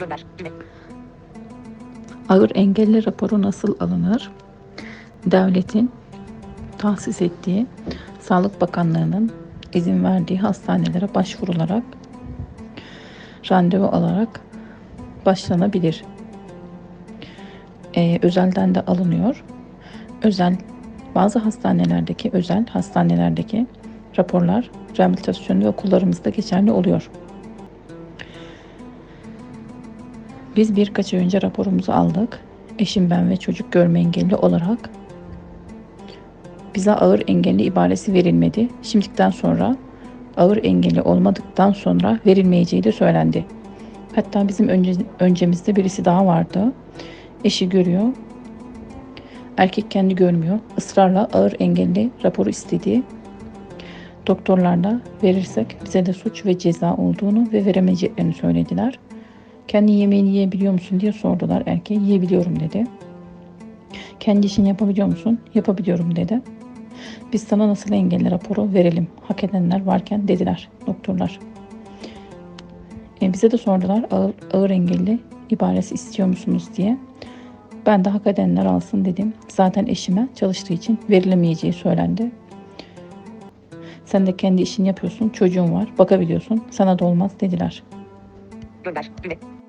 Gönder. Ağır engelli raporu nasıl alınır? Devletin tahsis ettiği Sağlık Bakanlığı'nın izin verdiği hastanelere başvurularak randevu alarak başlanabilir. Ee, özelden de alınıyor. Özel bazı hastanelerdeki özel hastanelerdeki raporlar rehabilitasyon ve okullarımızda geçerli oluyor. Biz birkaç ay önce raporumuzu aldık. Eşim ben ve çocuk görme engelli olarak bize ağır engelli ibaresi verilmedi. Şimdikten sonra ağır engelli olmadıktan sonra verilmeyeceği de söylendi. Hatta bizim önce, öncemizde birisi daha vardı. Eşi görüyor. Erkek kendi görmüyor. Israrla ağır engelli raporu istediği doktorlarla verirsek bize de suç ve ceza olduğunu ve veremeyeceklerini söylediler. Kendi yemeğini yiyebiliyor musun diye sordular erkeğe. Yiyebiliyorum dedi. Kendi işini yapabiliyor musun? Yapabiliyorum dedi. Biz sana nasıl engelli raporu verelim? Hak edenler varken dediler doktorlar. E, bize de sordular ağır, ağır engelli ibaresi istiyor musunuz diye. Ben de hak edenler alsın dedim. Zaten eşime çalıştığı için verilemeyeceği söylendi. Sen de kendi işini yapıyorsun, çocuğun var, bakabiliyorsun. Sana da olmaz dediler. Gönder. Düğme.